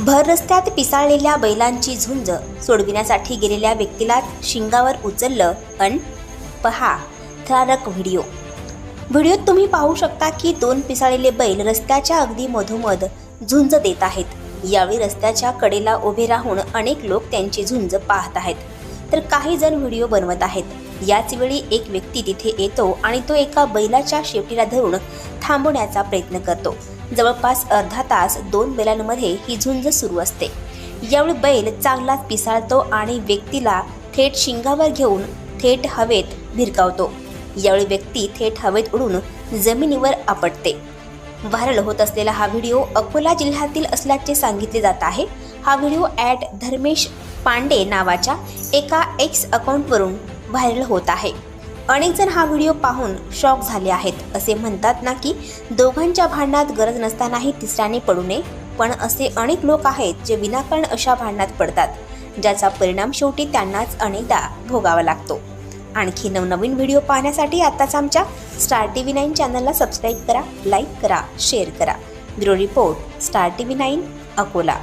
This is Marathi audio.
भर रस्त्यात पिसाळलेल्या बैलांची झुंज सोडविण्यासाठी गेलेल्या व्यक्तीला शिंगावर उचललं अन पहा थरारक व्हिडिओ. व्हिडिओत तुम्ही पाहू शकता की दोन पिसाळलेले बैल रस्त्याच्या अगदी मधोमध झुंज देत आहेत. यावेळी रस्त्याच्या कडेला उभे राहून अनेक लोक त्यांची झुंज पाहत आहेत. तर काही जण व्हिडिओ बनवत आहेत. याच वेळी एक व्यक्ती तिथे येतो आणि तो एका बैलाच्या शेपटीला धरून थांबवण्याचा प्रयत्न करतो. जवळपास अर्धा तास दोन बैलांमध्ये ही झुंज सुरू असते. यावेळी बैल चांगलाच पिसाळतो आणि व्यक्तीला थेट शिंगावर घेऊन थेट हवेत भिरकावतो. यावेळी व्यक्ती थेट हवेत उडून जमिनीवर आपटते. व्हायरल होत असलेला हा व्हिडिओ अकोला जिल्ह्यातील असल्याचे सांगितले जात आहे. हा व्हिडिओ ॲट धर्मेश पांडे नावाच्या एका एक्स अकाउंटवरून व्हायरल होत आहे. अनेक जण हा व्हिडिओ पाहून शॉक झाले आहेत. असे म्हणतात ना की दोघांच्या भांडणात गरज नसतानाही तिसऱ्याने पडू नये. पण असे अनेक लोक आहेत जे विनाकारण अशा भांडणात पडतात ज्याचा परिणाम शेवटी त्यांनाच अनेकदा भोगावा लागतो. आणखी नवनवीन व्हिडिओ पाहण्यासाठी आत्ताच आमच्या स्टार टी व्ही नाईन चॅनलला सबस्क्राईब करा लाईक करा शेअर करा. Bureau report star T V nine Akola.